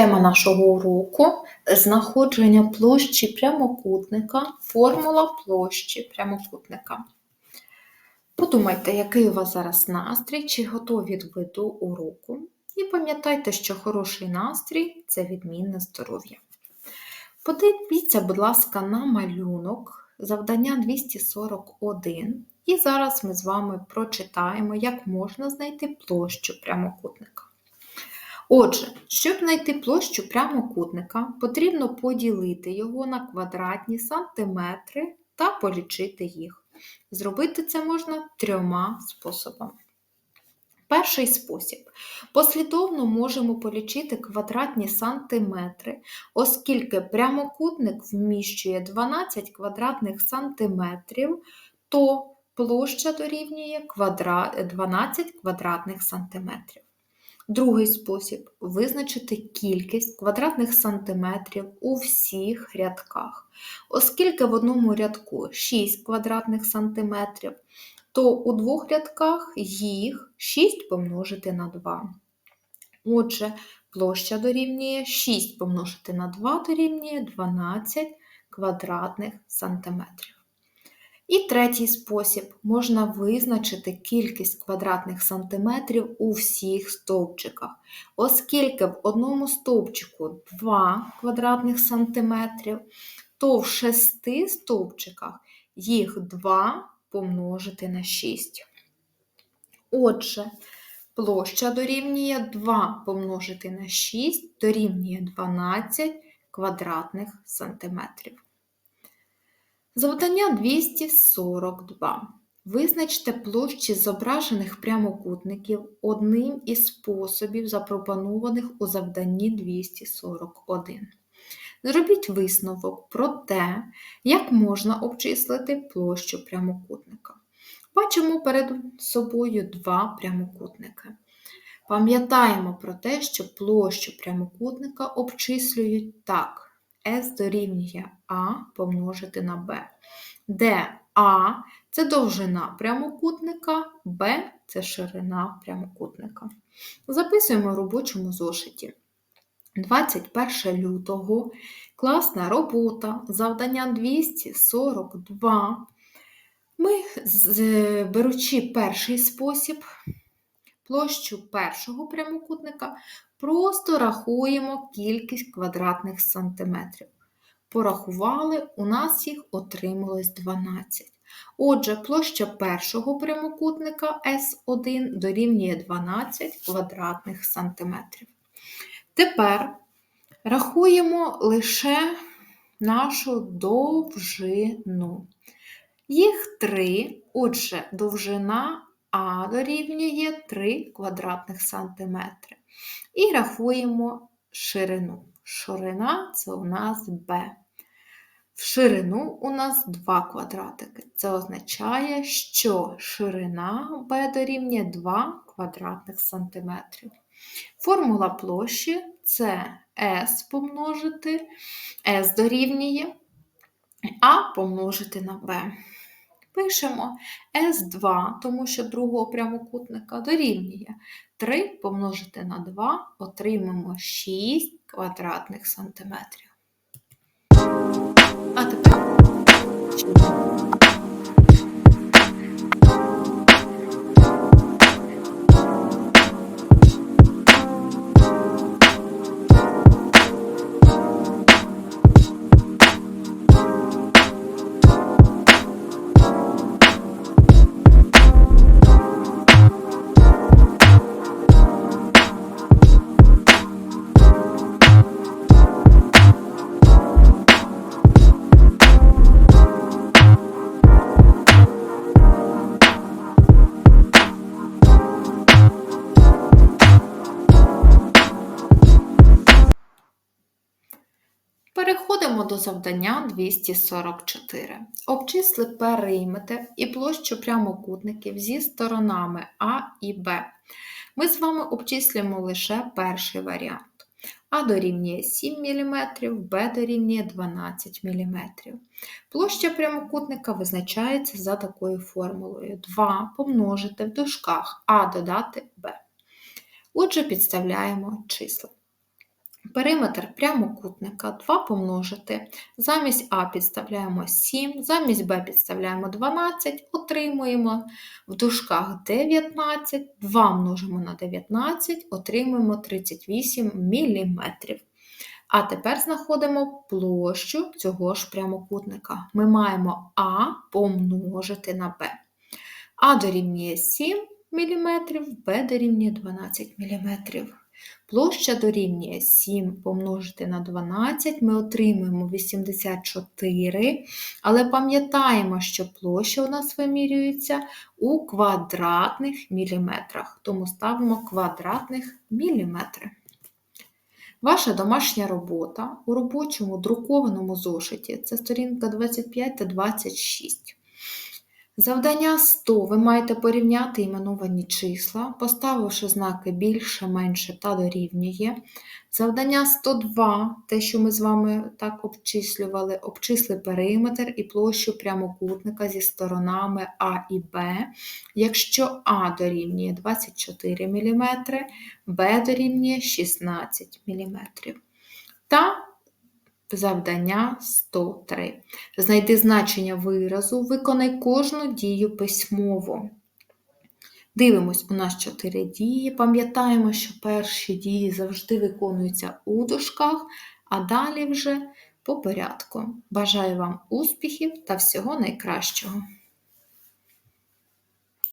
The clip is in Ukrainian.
Тема нашого уроку знаходження площі прямокутника, формула площі прямокутника. Подумайте, який у вас зараз настрій, чи готові ви до уроку. І пам'ятайте, що хороший настрій це відмінне здоров'я. Подивіться, будь ласка, на малюнок завдання 241. І зараз ми з вами прочитаємо, як можна знайти площу прямокутника. Отже, щоб знайти площу прямокутника, потрібно поділити його на квадратні сантиметри та полічити їх. Зробити це можна трьома способами. Перший спосіб. Послідовно можемо полічити квадратні сантиметри, оскільки прямокутник вміщує 12 квадратних сантиметрів, то площа дорівнює 12 квадратних сантиметрів. Другий спосіб визначити кількість квадратних сантиметрів у всіх рядках. Оскільки в одному рядку 6 квадратних сантиметрів, то у двох рядках їх 6 помножити на 2. Отже, площа дорівнює 6 помножити на 2 дорівнює 12 квадратних сантиметрів. І третій спосіб можна визначити кількість квадратних сантиметрів у всіх стовпчиках, оскільки в одному стовпчику 2 квадратних сантиметрів, то в шести стовпчиках їх 2 помножити на 6. Отже, площа дорівнює 2 помножити на 6 дорівнює 12 квадратних сантиметрів. Завдання 242. Визначте площі зображених прямокутників одним із способів, запропонованих у завданні 241. Зробіть висновок про те, як можна обчислити площу прямокутника. Бачимо перед собою два прямокутники. Пам'ятаємо про те, що площу прямокутника обчислюють так. С дорівнює А помножити на Б, де А це довжина прямокутника, Б це ширина прямокутника. Записуємо в робочому зошиті. 21 лютого класна робота, завдання 242. Ми, беручи перший спосіб, площу першого прямокутника Просто рахуємо кількість квадратних сантиметрів. Порахували, у нас їх отрималось 12. Отже, площа першого прямокутника S1 дорівнює 12 квадратних сантиметрів. Тепер рахуємо лише нашу довжину. Їх три, отже, довжина А дорівнює 3 квадратних сантиметри. І рахуємо ширину. Ширина це у нас b. В ширину у нас 2 квадратики. Це означає, що ширина b дорівнює 2 квадратних сантиметрів. Формула площі це S помножити, S дорівнює А помножити на b. Пишемо S2, тому що другого прямокутника дорівнює 3 помножити на 2, отримаємо 6 квадратних сантиметрів. А тепер до завдання 244. Обчисли периметр і площу прямокутників зі сторонами А і Б. Ми з вами обчислюємо лише перший варіант. А дорівнює 7 мм, Б дорівнює 12 мм. Площа прямокутника визначається за такою формулою: 2 помножити в дужках А додати Б. Отже, підставляємо числа. Периметр прямокутника 2 помножити. Замість А підставляємо 7, замість Б підставляємо 12, отримуємо в дужках 19, 2 множимо на 19, отримуємо 38 мм. А тепер знаходимо площу цього ж прямокутника. Ми маємо А помножити на Б. А дорівнює 7 мм, Б дорівнює 12 мм. Площа дорівнює 7 помножити на 12, ми отримуємо 84, але пам'ятаємо, що площа у нас вимірюється у квадратних міліметрах, тому ставимо квадратних міліметри. Ваша домашня робота у робочому друкованому зошиті це сторінка 25 та 26. Завдання 100 ви маєте порівняти іменовані числа, поставивши знаки більше, менше та дорівнює. Завдання 102, те, що ми з вами так обчислювали, обчисли периметр і площу прямокутника зі сторонами А і Б. Якщо А дорівнює 24 мм, Б дорівнює 16 мм. Та Завдання 103. Знайди значення виразу, виконай кожну дію письмово. Дивимось, у нас 4 дії. Пам'ятаємо, що перші дії завжди виконуються у дужках, а далі вже по порядку. Бажаю вам успіхів та всього найкращого!